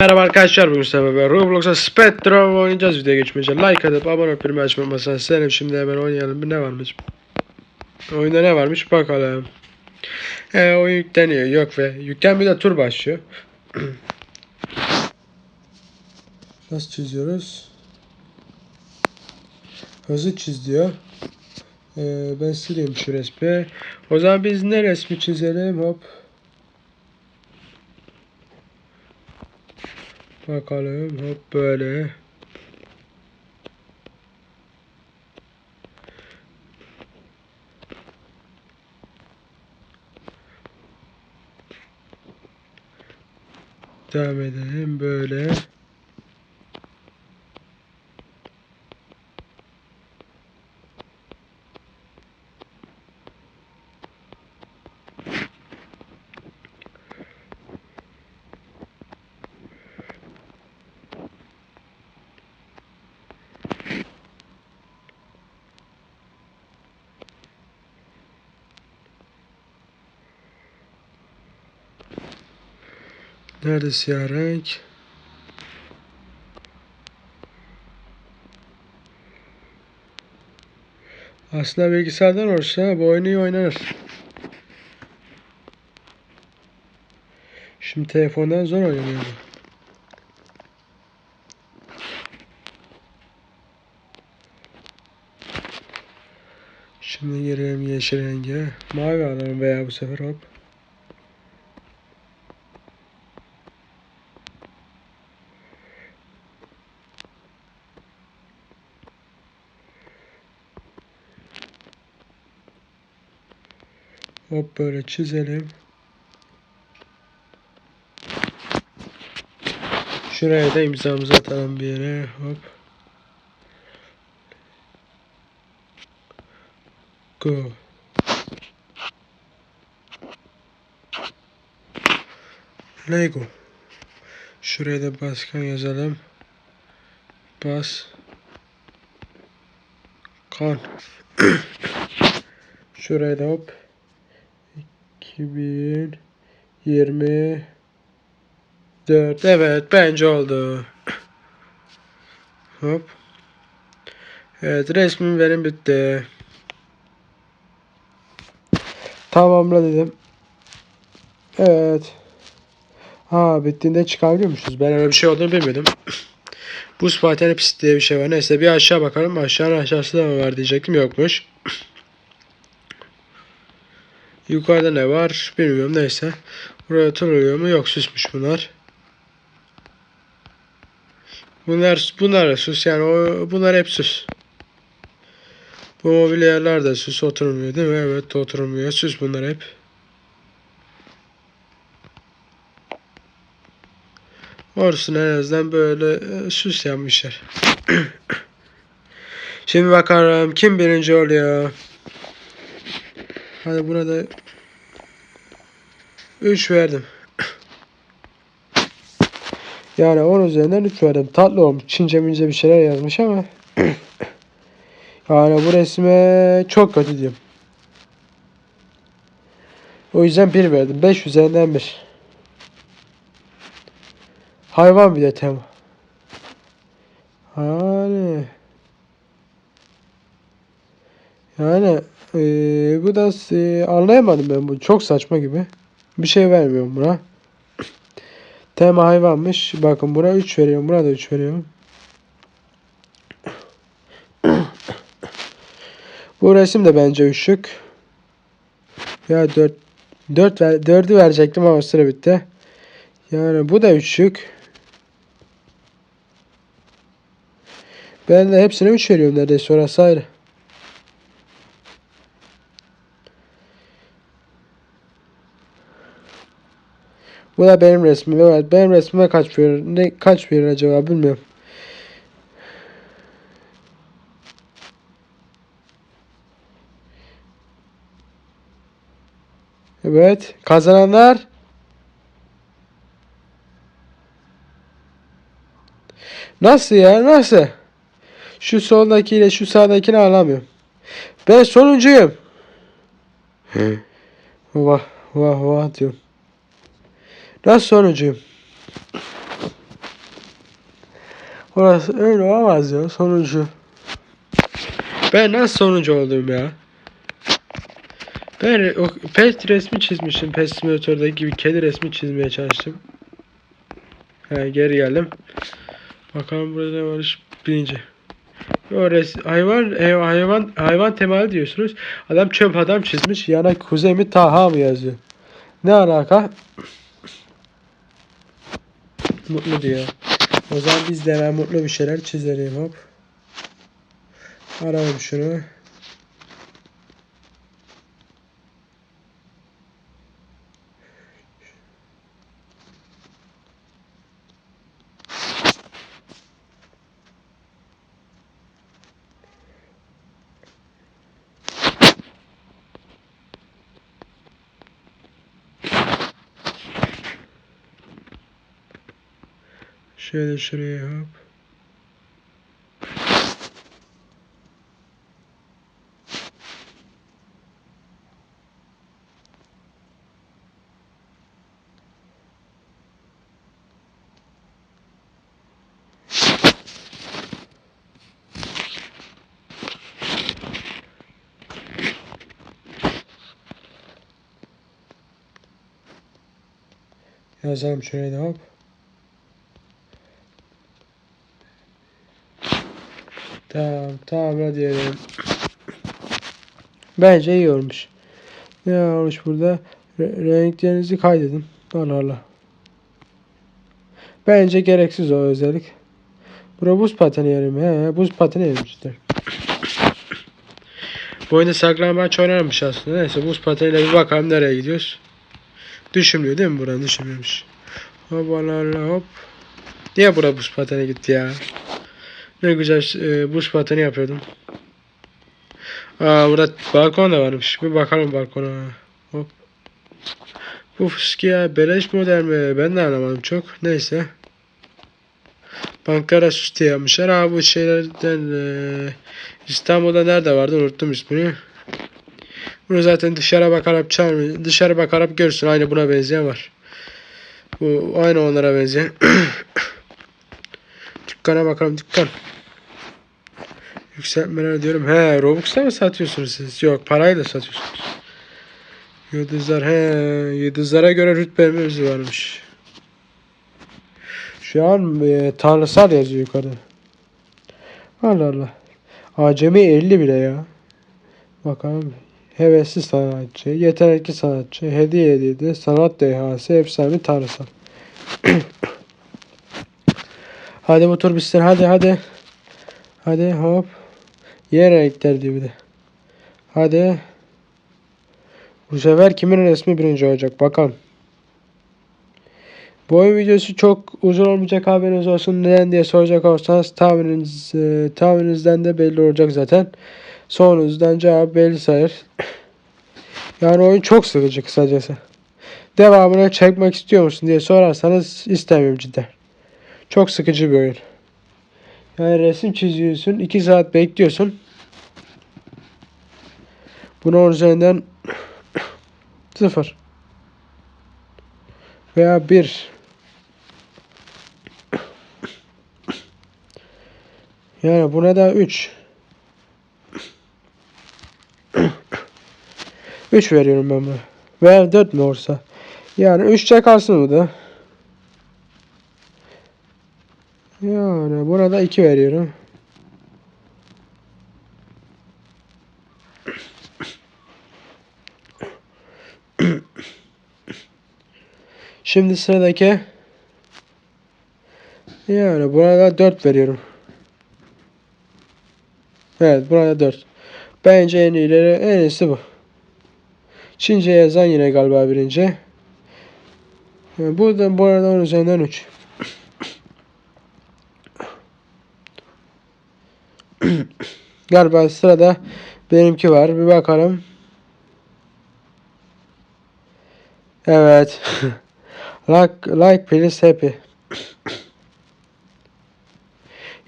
Merhaba arkadaşlar bugün beraber Roblox'a Spectrum oynayacağız. Videoya geçmeyeceğim. Like atıp abone olup bildirim açmayı unutmayın Selam şimdi hemen oynayalım. Bir ne varmış? Oyunda ne varmış? Bakalım. E, Oyun yükleniyor. Yok ve yüklen bir de tur başlıyor. Nasıl çiziyoruz? Hızlı çiz diyor. E, Ben sileyim şu resmi. O zaman biz ne resmi çizelim? Hop Bakalım hop böyle. Devam edelim böyle. Nerede siyah renk? Aslında bilgisayardan olsa bu oyunu iyi oynanır. Şimdi telefondan zor oynanıyor. Şimdi girelim yeşil renge. Mavi alalım veya bu sefer hop. Hop böyle çizelim. Şuraya da imzamızı atalım bir yere. Hop. Go. Lego. Şuraya da başkan yazalım. Bas. Kan. Şuraya da hop. 2024 Evet bence oldu. Hop. Evet resmin verim bitti. Tamamla dedim. Evet. Ha bittiğinde çıkabiliyormuşuz. Ben öyle bir şey olduğunu bilmiyordum. Buz pateni pist diye bir şey var. Neyse bir aşağı bakalım. Aşağının aşağısı da mı var diyecektim. Yokmuş. Yukarıda ne var bilmiyorum neyse. Buraya turuluyor mu? Yok süsmüş bunlar. Bunlar bunlar süs yani o, bunlar hep süs. Bu mobilyalar da süs oturmuyor değil mi? Evet oturmuyor. Süs bunlar hep. Orasını en azından böyle e, süs yapmışlar. Şimdi bakalım kim birinci oluyor. Hadi buna da 3 verdim. Yani 10 üzerinden 3 verdim. Tatlı olmuş. Çince mince bir şeyler yazmış ama. yani bu resme çok kötü diyorum. O yüzden 1 verdim. 5 üzerinden 1. Hayvan bir de tema. Yani. Yani eee, bu da eee, anlayamadım ben bu. Çok saçma gibi. Bir şey vermiyorum buna. Tema hayvanmış. Bakın buna 3 veriyorum. Buna da 3 veriyorum. bu resim de bence üşük. Ya 4 4 ver, 4'ü verecektim ama sıra bitti. Yani bu da üşük. Ben de hepsine 3 veriyorum neredeyse orası ayrı. Bu da benim resmim. Evet benim resmime kaç verir? Ne kaç verir acaba bilmiyorum. Evet kazananlar Nasıl ya nasıl? Şu soldakiyle şu sağdakini alamıyorum. Ben sonuncuyum. vah vah vah diyorum. Nasıl sonuncuyum? Orası öyle olamaz ya sonuncu. Ben nasıl sonuncu oldum ya? Ben o pet resmi çizmişim. Pet simülatörde gibi kedi resmi çizmeye çalıştım. He, geri geldim. Bakalım burada ne varmış birinci. O res hayvan e, hayvan hayvan temalı diyorsunuz. Adam çöp adam çizmiş. Yana Kuzey mi Taha mı yazıyor? Ne alaka? Mutlu diyor. O zaman biz de hemen mutlu bir şeyler çizelim hop. Aralım şunu. Şöyle şuraya hop. Yazalım şuraya da Tamam, tamam hadi diyelim. Bence iyi olmuş. Ne olmuş burada? Re- renklerinizi kaydedin. Allah Allah. Bence gereksiz o özellik. Bura buz pateni yeri mi? He, buz pateni yeri cidden. Bu oyunda saklambaç oynarmış aslında. Neyse buz pateniyle bir bakalım nereye gidiyoruz. Düşünmüyor değil mi buranın? Düşünmüyormuş. Hop Allah Allah hop. Niye bura buz pateni gitti ya? Ne güzel e, buz pateni yapıyordum. Aa burada balkon da varmış. Bir bakalım balkona. Hop. Bu fıskiye beleş model mi? Ben de anlamadım çok. Neyse. Bankara süs diye yapmışlar. Aa bu şeylerden e, İstanbul'da nerede vardı unuttum ismini. Bunu zaten dışarı bakarak çağır, dışarı bakarak görürsün. Aynı buna benzeyen var. Bu aynı onlara benzeyen. Dükkana bakalım dükkan. Yükseltmeler diyorum. He Robux'ta mı satıyorsunuz siz? Yok parayla satıyorsunuz. Yıldızlar he yıldızlara göre rütbemiz varmış. Şu an e, tanrısal yazıyor yukarıda. Allah Allah. Acemi 50 bile ya. Bakalım. Hevesli sanatçı, yetenekli sanatçı, hediye edildi, sanat dehası, efsane tanrısal. hadi tur bitsin hadi hadi. Hadi hop. Yer renkler diyor bir de. Hadi. Bu sefer kimin resmi birinci olacak bakalım. Bu oyun videosu çok uzun olmayacak haberiniz olsun. Neden diye soracak olursanız tahmininiz, e, tahmininizden de belli olacak zaten. Sorunuzdan cevap belli sayır. Yani oyun çok sıkıcı kısacası. Devamını çekmek istiyor musun diye sorarsanız istemiyorum cidden. Çok sıkıcı bir oyun. Yani resim çiziyorsun. 2 saat bekliyorsun. Onun üzerinden 0 veya 1 yani buna da 3 3 veriyorum ben buna. Veya 4 mü olsa. Yani 3 çakarsın bu da. Yani buna da 2 veriyorum. Şimdi sıradaki yani buna da 4 veriyorum. Evet buna da 4. Bence en iyileri en iyisi bu. Çince yazan yine galiba birinci. Bu da bu arada 10 üzerinden 3. Galiba sırada benimki var. Bir bakalım. Evet. like, like please happy.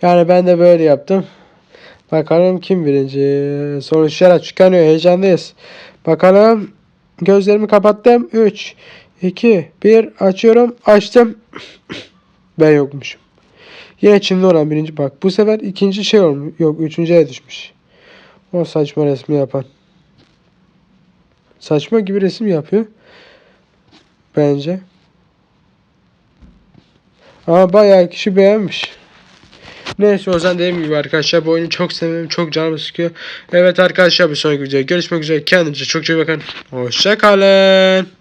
Yani ben de böyle yaptım. Bakalım kim birinci. Sonuçlar çıkanıyor. Heyecanlıyız. Bakalım. Gözlerimi kapattım. 3, 2, 1. Açıyorum. Açtım. Ben yokmuşum. Yine Çinli olan birinci bak. Bu sefer ikinci şey olmuş. Yok üçüncüye düşmüş. O saçma resmi yapan. Saçma gibi resim yapıyor. Bence. Ama bayağı kişi beğenmiş. Neyse o zaman dediğim gibi arkadaşlar bu oyunu çok seviyorum. Çok canımı sıkıyor. Evet arkadaşlar bir sonraki videoda görüşmek üzere. Kendinize çok çok bakın. Hoşçakalın.